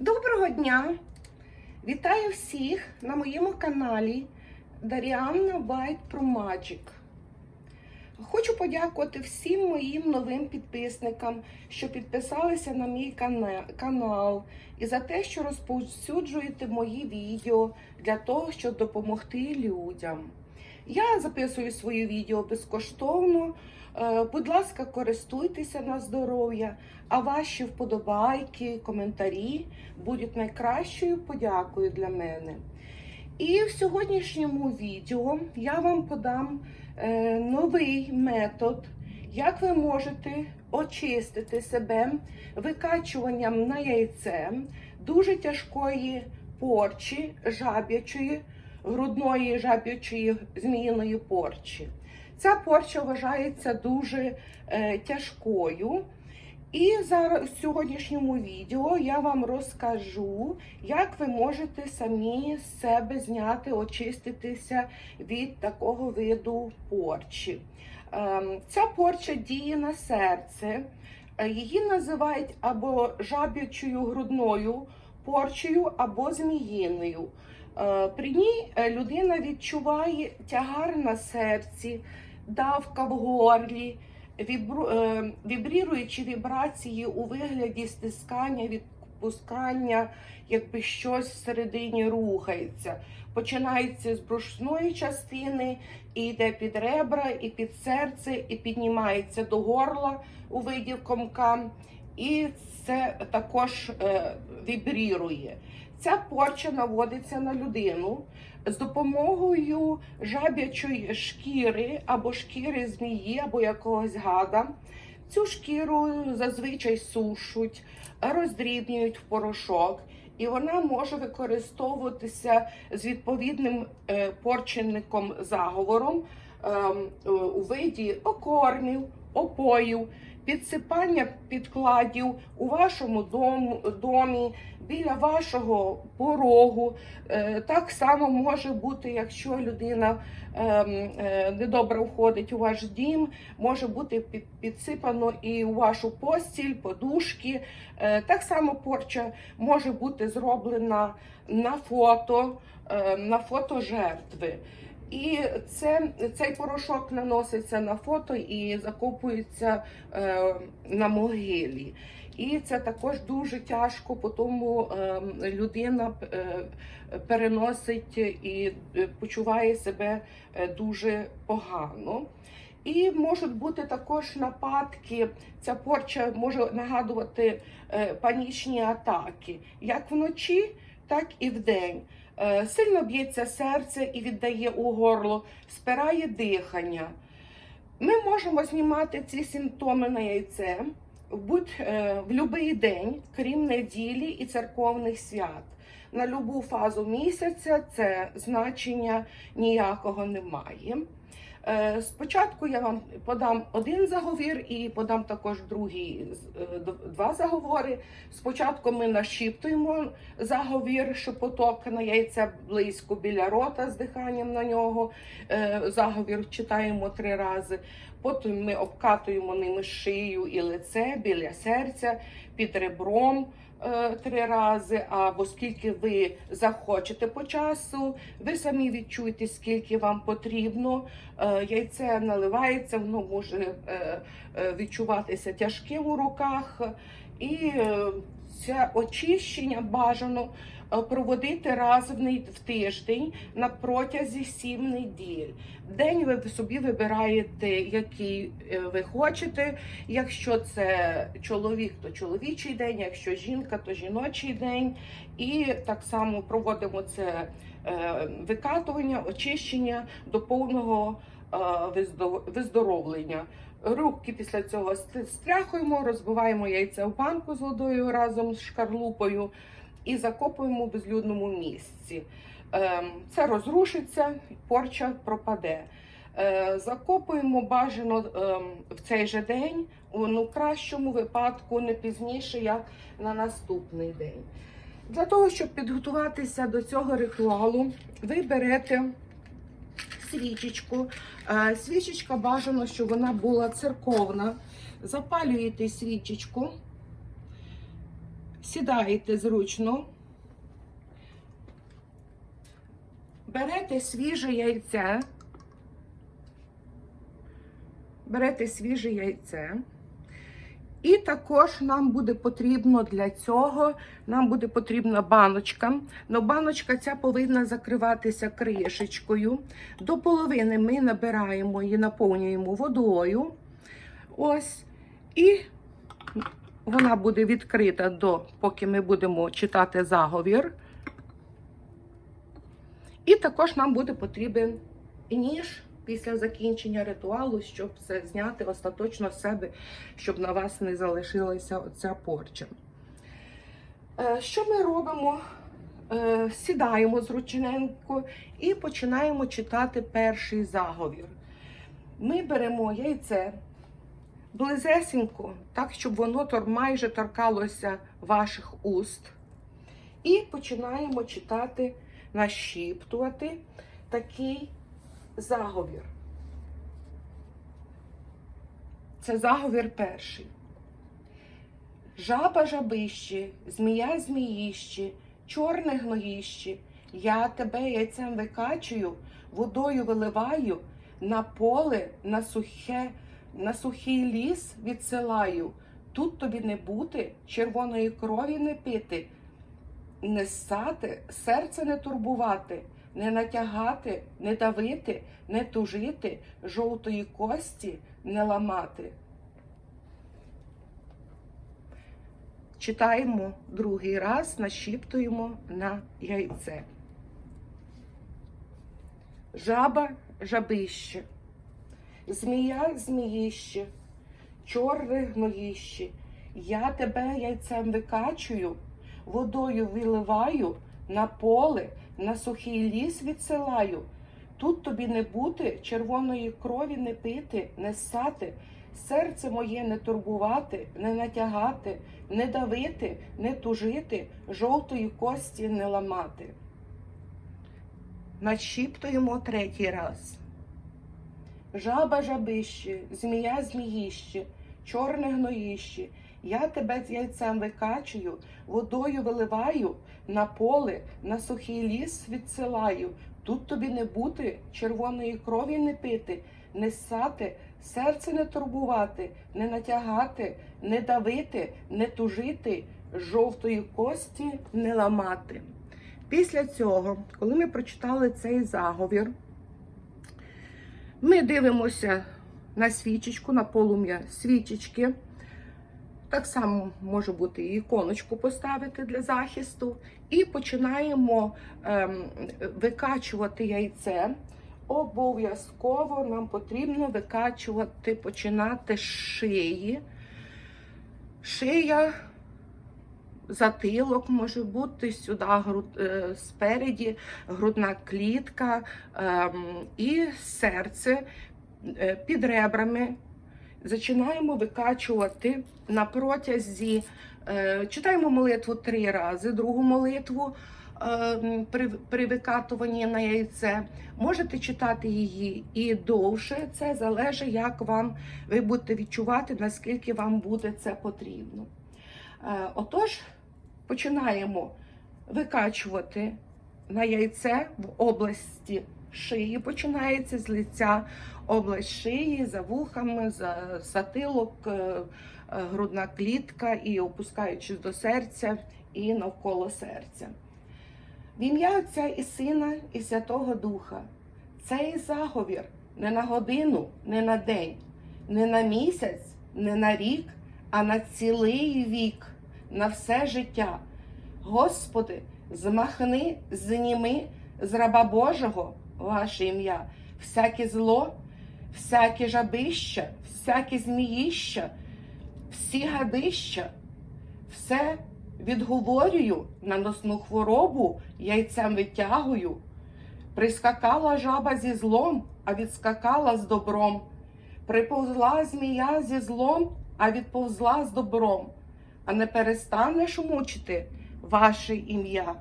Доброго дня! Вітаю всіх на моєму каналі Даріанна White Pro Magic. Хочу подякувати всім моїм новим підписникам, що підписалися на мій канал, і за те, що розповсюджуєте мої відео для того, щоб допомогти людям. Я записую свої відео безкоштовно. Е, Будь ласка, користуйтеся на здоров'я, а ваші вподобайки, коментарі будуть найкращою подякою для мене. І в сьогоднішньому відео я вам подам е, новий метод, як ви можете очистити себе викачуванням на яйце дуже тяжкої порчі, жаб'ячої, грудної жаб'ячої зміїної порчі. Ця порча вважається дуже е, тяжкою. І зараз в сьогоднішньому відео я вам розкажу, як ви можете самі з себе зняти, очиститися від такого виду порчі. Ем, Ця порча діє на серце. Е, Її називають або жаб'ячою грудною порчею, або зміїною. Е, При ній е, людина відчуває тягар на серці, давка в горлі, вібру, е, вібріруючі вібрації у вигляді стискання, відпускання, якби щось всередині рухається. Починається з брушної частини, і йде під ребра, і під серце, і піднімається до горла у виді комка. І це також е, вібрірує. Ця порча наводиться на людину з допомогою жаб'ячої шкіри або шкіри змії, або якогось гада. Цю шкіру зазвичай сушуть, роздрібнюють в порошок, і вона може використовуватися з відповідним е, порченником заговором ем, у виді окормів, опоїв, підсипання підкладів у вашому дому, домі, біля вашого порогу. Е, Так само може бути, якщо людина ем, е, недобре входить у ваш дім, може бути підсипано і у вашу постіль, подушки. Е, Так само порча може бути зроблена на фото, е, на фото жертви. І це, цей порошок наноситься на фото і закопується е, на могилі. І це також дуже тяжко, по тому е, людина е, переносить і е, почуває себе е, дуже погано. І можуть бути також нападки. Ця порча може нагадувати е, панічні атаки, як вночі, так і вдень. Е, Сильно б'ється серце і віддає у горло, спирає дихання. Ми можемо знімати ці симптоми на яйце в будь е, будь-який день, крім неділі і церковних свят. На любу фазу місяця це значення ніякого немає. Е, Спочатку я вам подам один заговір і подам також другий е, два заговори. Спочатку ми нашіптуємо заговір, що поток на яйце близько біля рота з диханням на нього. Е, Заговір читаємо три рази. Потім ми обкатуємо ними шию і лице біля серця, під ребром три рази, або скільки ви захочете по часу. Ви самі відчуєте, скільки вам потрібно. Е, Яйце наливається, воно може е, е, відчуватися тяжким у руках. І е, це очищення бажано е, проводити раз в тиждень на протязі сім неділь. День ви собі вибираєте, який е, ви хочете. Якщо це чоловік, то чоловічий день, якщо жінка, то жіночий день. І так само проводимо це е, викатування, очищення до повного е, виздоровлення. Руки після цього ст- стряхуємо, розбиваємо яйця в банку з водою разом з шкарлупою і закопуємо в безлюдному місці. Ем, Це розрушиться, порча пропаде. Е, Закопуємо бажано ем, в цей же день, ну, кращому випадку не пізніше, як на наступний день. Для того, щоб підготуватися до цього ритуалу, ви берете свічечку. Е, Свічечка бажано, щоб вона була церковна. Запалюєте свічечку. Сідаєте зручно. Берете свіже яйце. Берете свіже яйце. І також нам буде потрібно для цього, нам буде потрібна баночка. Но баночка ця повинна закриватися кришечкою. До половини ми набираємо її, наповнюємо водою. Ось. І вона буде відкрита до, поки ми будемо читати заговір. І також нам буде потрібен ніж після закінчення ритуалу, щоб це зняти остаточно з себе, щоб на вас не залишилася оця порча. Е, Що ми робимо? Е, Сідаємо зручненько і починаємо читати перший заговір. Ми беремо яйце близесенько, так, щоб воно тор- майже торкалося ваших уст. І починаємо читати, нашіптувати такий заговір. Це заговір перший. Жаба жабище, змія зміїще, чорне гноїще, я тебе яйцем викачую, водою виливаю, на поле, на сухе, на сухий ліс відсилаю. Тут тобі не бути, червоної крові не пити, не ссати, серце не турбувати, не натягати, не давити, не тужити, жовтої кості не ламати. Читаємо другий раз, нашіптуємо на яйце. Жаба жабище, змія зміїще, чорне гноїще. Я тебе яйцем викачую, водою виливаю, на поле, на сухий ліс відсилаю. Тут тобі не бути, червоної крові не пити, не ссати, серце моє не турбувати, не натягати, не давити, не тужити, жовтої кості не ламати. Нашіптуємо третій раз. Жаба жабище, змія зміїще, чорне гноїще. Я тебе з яйцем викачую, водою виливаю, на поле, на сухий ліс відсилаю. Тут тобі не бути, червоної крові не пити, не ссати, серце не турбувати, не натягати, не давити, не тужити, жовтої кості не ламати. Після цього, коли ми прочитали цей заговір, ми дивимося на свічечку, на полум'я свічечки. Так само може бути і іконочку поставити для захисту. І починаємо ем, викачувати яйце. Обов'язково нам потрібно викачувати, починати з шиї. Шия, затилок може бути сюди груд, е, спереді, грудна клітка ем, і серце е, під ребрами. Зачинаємо викачувати на протязі, е, читаємо молитву три рази, другу молитву е, при, при викатуванні на яйце. Можете читати її і довше. Це залежить, як вам ви будете відчувати, наскільки вам буде це потрібно. Отож, починаємо викачувати на яйце в області шиї, починається з лиця, область шиї, за вухами, за затилок, е, е, грудна клітка і опускаючись до серця і навколо серця. В ім'я Отця і Сина, і Святого Духа. Цей заговір не на годину, не на день, не на місяць, не на рік, а на цілий вік, на все життя. Господи, змахни, зніми з раба Божого ваше ім'я, всяке зло, всяке жабище, всяке зміїще, всі гадища, все відговорюю на носну хворобу, яйцем витягую. Прискакала жаба зі злом, а відскакала з добром. Приповзла змія зі злом, а відповзла з добром. А не перестанеш мучити ваше ім'я.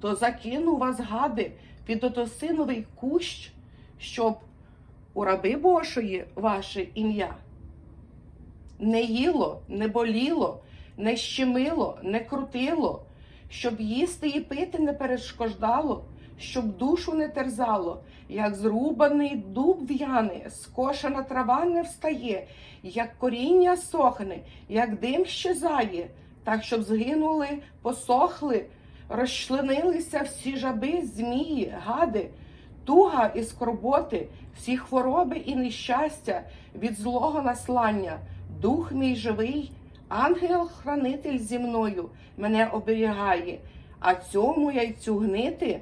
То закину вас, гади, під отосиновий кущ, щоб у раби Божої ваше ім'я не їло, не боліло, не щемило, не крутило, щоб їсти і пити не перешкождало, щоб душу не терзало, як зрубаний дуб в'яне, скошена трава не встає, як коріння сохне, як дим щезає, так щоб згинули, посохли, розчленилися всі жаби, змії, гади, туга і скорботи, всі хвороби і нещастя від злого наслання, дух мій живий, ангел-хранитель зі мною мене оберігає, а цьому яйцю гнити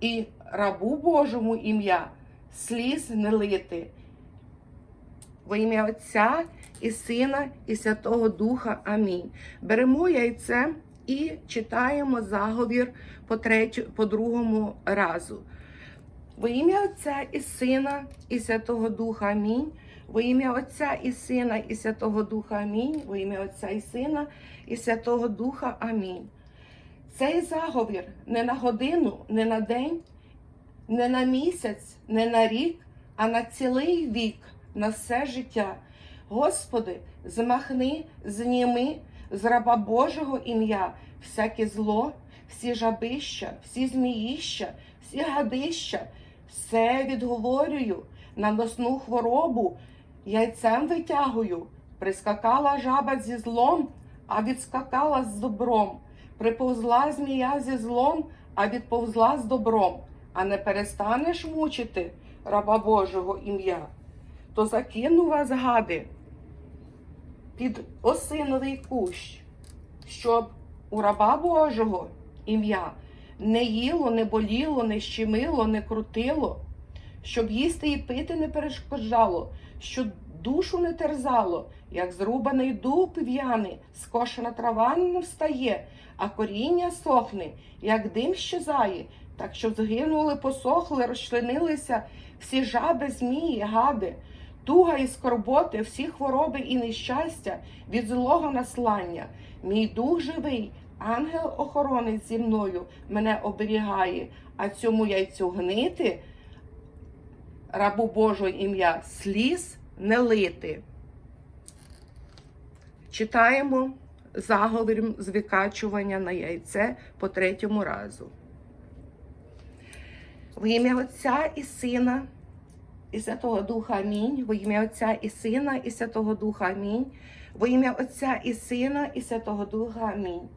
і рабу Божому ім'я сліз не лити. Во ім'я Отця і Сина, і Святого Духа. Амінь. Беремо яйце і читаємо заговір по, третю, по другому разу. Во ім'я Отця і Сина, і Святого Духа. Амінь. Во ім'я Отця і Сина, і Святого Духа. Амінь. Во ім'я Отця і Сина, і Святого Духа. Амінь. Цей заговір не на годину, не на день, не на місяць, не на рік, а на цілий вік, на все життя. Господи, змахни, зніми з раба Божого ім'я всяке зло, всі жабища, всі зміїща, всі гадища, все відговорюю, на носну хворобу, яйцем витягую. Прискакала жаба зі злом, а відскакала з добром. Приповзла змія зі злом, а відповзла з добром. А не перестанеш мучити раба Божого ім'я, то закину вас, гади, під осиновий кущ, щоб у раба Божого ім'я не їло, не боліло, не щемило, не крутило, щоб їсти і пити не перешкоджало, щоб душу не терзало, як зрубаний дуб в'яний, скошена трава не встає, а коріння сохне, як дим щезає, так щоб згинули, посохли, розчленилися всі жаби, змії, гади, туга і скорботи, всі хвороби і нещастя від злого наслання. Мій дух живий, ангел охоронець зі мною мене оберігає, а цьому яйцю гнити, рабу Божого ім'я, сліз не лити. Читаємо заговір з викачування на яйце по третьому разу. В ім'я Отця і Сина і Святого Духа Амінь. Во ім'я Отця і Сина і Святого Духа Амінь. Во ім'я Отця і Сина і Святого Духа Амінь.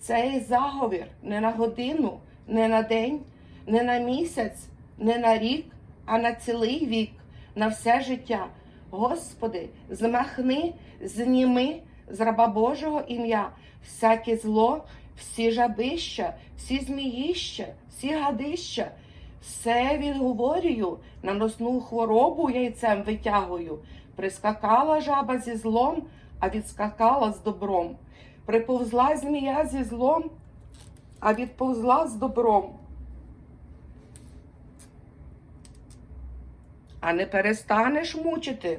Цей заговір не на годину, не на день, не на місяць, не на рік, а на цілий вік, на все життя. Господи, змахни, зніми з раба Божого ім'я всяке зло, всі жабища, всі зміїща, всі гадища. Все відговорюю, на носну хворобу яйцем витягую. Прискакала жаба зі злом, а відскакала з добром. Приповзла змія зі злом, а відповзла з добром. А не перестанеш мучити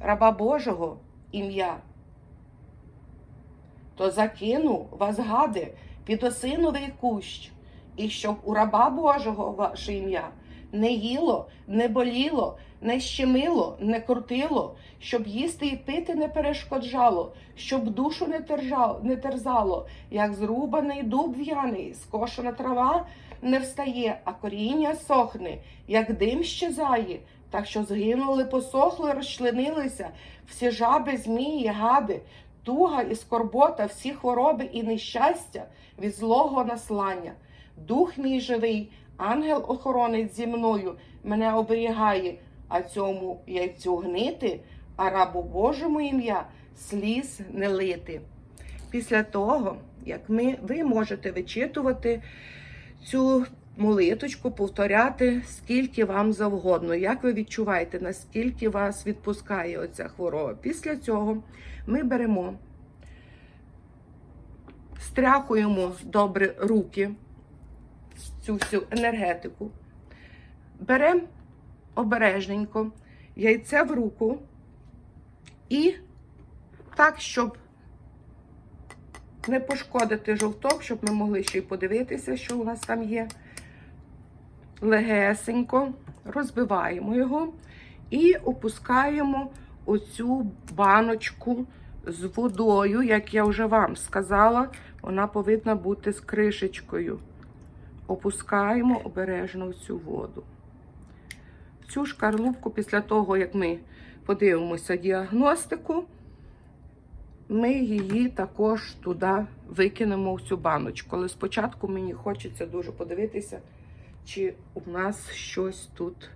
раба Божого ім'я. То закину вас, гади, під осиновий кущ, і щоб у раба Божого ваше ім'я не їло, не боліло, не щемило, не крутило, щоб їсти і пити не перешкоджало, щоб душу не, тержало, не терзало, як зрубаний дуб в'яний, скошена трава не встає, а коріння сохне, як дим щезає, так що згинули, посохли, розчленилися, всі жаби, змії, гади, туга і скорбота, всі хвороби і нещастя від злого наслання. Дух мій живий, ангел-охоронець зі мною мене оберігає, а цьому яйцю гнити, а рабу Божому ім'я сліз не лити. Після того, як ми, ви можете вичитувати цю молиточку, повторяти скільки вам завгодно, як ви відчуваєте, наскільки вас відпускає оця хвороба. Після цього ми беремо, стряхуємо добре руки, цю всю енергетику, беремо обережненько яйце в руку і так, щоб не пошкодити жовток, щоб ми могли ще й подивитися, що у нас там є. Легесенько розбиваємо його і опускаємо оцю баночку з водою, як я вже вам сказала, вона повинна бути з кришечкою. Опускаємо обережно цю воду. Цю шкарлупку, після того, як ми подивимося діагностику, ми її також туди викинемо в цю баночку. Але спочатку мені хочеться дуже подивитися, чи у нас щось тут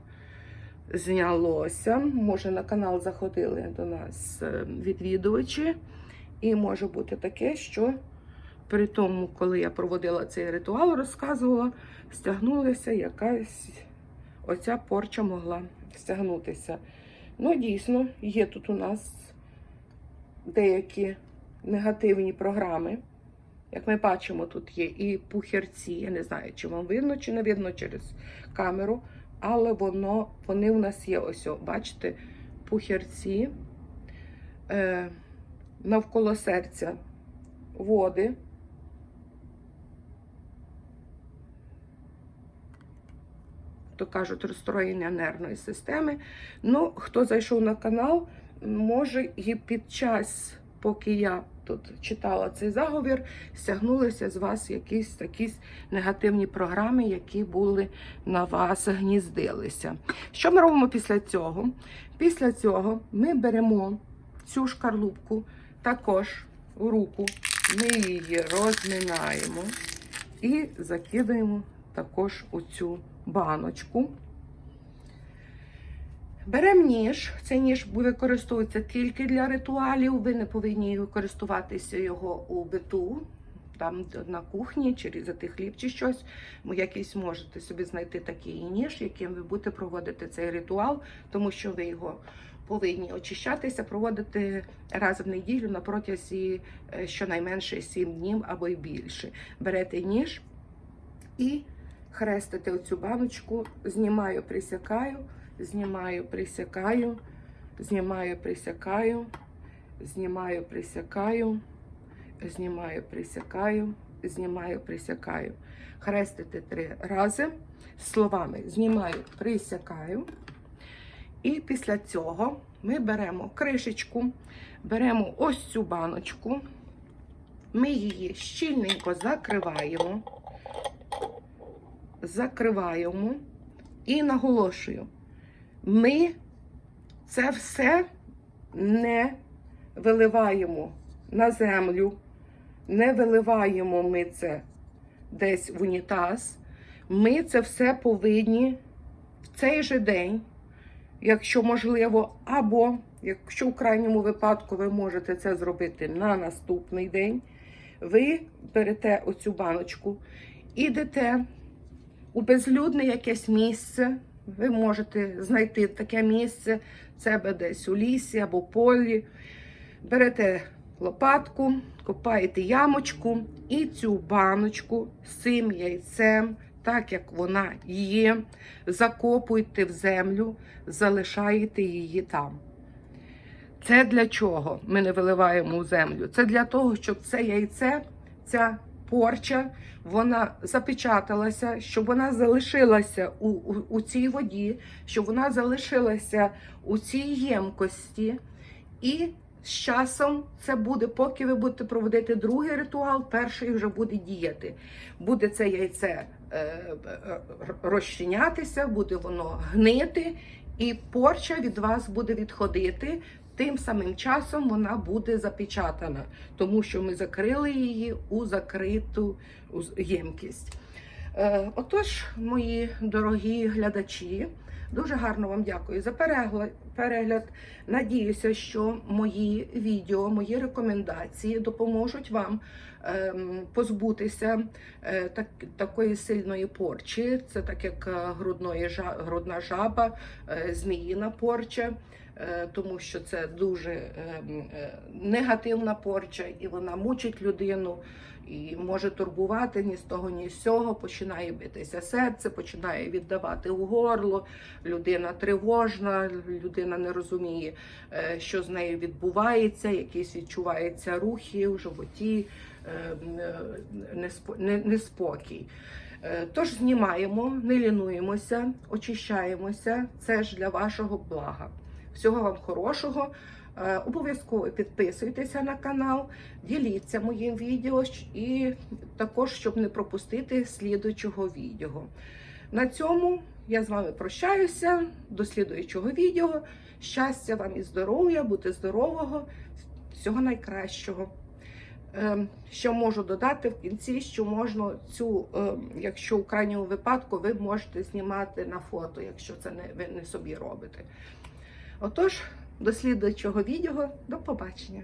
знялося. Може, на канал заходили до нас е, відвідувачі. І може бути таке, що при тому, коли я проводила цей ритуал, розказувала, стягнулася якась оця порча могла стягнутися. Ну, дійсно, є тут у нас деякі негативні програми. Як ми бачимо, тут є і пухерці. Я не знаю, чи вам видно, чи не видно через камеру, але воно, вони у нас є ось, бачите, пухерці е, навколо серця води. То кажуть, розстроєння нервної системи. Ну, хто зайшов на канал, може і під час, поки я тут читала цей заговір, стягнулися з вас якісь такі негативні програми, які були на вас гніздилися. Що ми робимо після цього? Після цього ми беремо цю шкарлупку також у руку, ми її розминаємо і закидаємо також у цю баночку. Беремо ніж. Цей ніж використовується тільки для ритуалів. Ви не повинні користуватися його у биту, там на кухні, чи різати хліб чи щось. Якийсь можете собі знайти такий ніж, яким ви будете проводити цей ритуал, тому що ви його повинні очищатися, проводити раз в неділю на протязі е, щонайменше 7 днів або й більше. Берете ніж і хрестите оцю баночку, знімаю, присякаю, знімаю, присякаю, знімаю, присякаю, знімаю, присякаю, знімаю, присякаю, знімаю, присякаю. Хрестите три рази. Словами знімаю, присякаю. І після цього ми беремо кришечку, беремо ось цю баночку, ми її щільненько закриваємо, закриваємо. І наголошую, ми це все не виливаємо на землю, не виливаємо ми це десь в унітаз. Ми це все повинні в цей же день, якщо можливо, або якщо в крайньому випадку ви можете це зробити на наступний день, ви берете оцю баночку, ідете у безлюдне якесь місце. Ви можете знайти таке місце, це буде десь у лісі або полі. Берете лопатку, копаєте ямочку і цю баночку з цим яйцем, так як вона є, закопуєте в землю, залишаєте її там. Це для чого ми не виливаємо у землю? Це для того, щоб це яйце, ця порча, вона запечаталася, щоб вона залишилася у, у, у цій воді, щоб вона залишилася у цій ємкості. І з часом це буде, поки ви будете проводити другий ритуал, перший вже буде діяти. Буде це яйце е, е, розчинятися, буде воно гнити, і порча від вас буде відходити. Тим самим часом вона буде запечатана, тому що ми закрили її у закриту ємкість. Е, Отож, мої дорогі глядачі, дуже гарно вам дякую за перегляд. Надіюся, що мої відео, мої рекомендації допоможуть вам ем, позбутися е, такої сильної порчі. Це так як е, грудної, грудна жаба, зміїна порча. Е, Тому що це дуже ем, е, негативна порча, і вона мучить людину, і може турбувати ні з того, ні з цього. Починає битися серце, починає віддавати в горло. Людина тривожна, людина не розуміє, е, що з нею відбувається, якісь відчуваються рухи в животі, е, е, не- неспокій. Тож знімаємо, не лінуємося, очищаємося. Це ж для вашого блага. Всього вам хорошого. Е, Обов'язково підписуйтеся на канал, діліться моїм відео і також, щоб не пропустити слідуючого відео. На цьому я з вами прощаюся. До слідуючого відео. Щастя вам і здоров'я, бути здорового, всього найкращого. Ем, Що можу додати в кінці, що можна цю, ем, якщо в крайньому випадку, ви можете знімати на фото, якщо це не, ви не собі робите. Отож, до слідуючого відео, до побачення.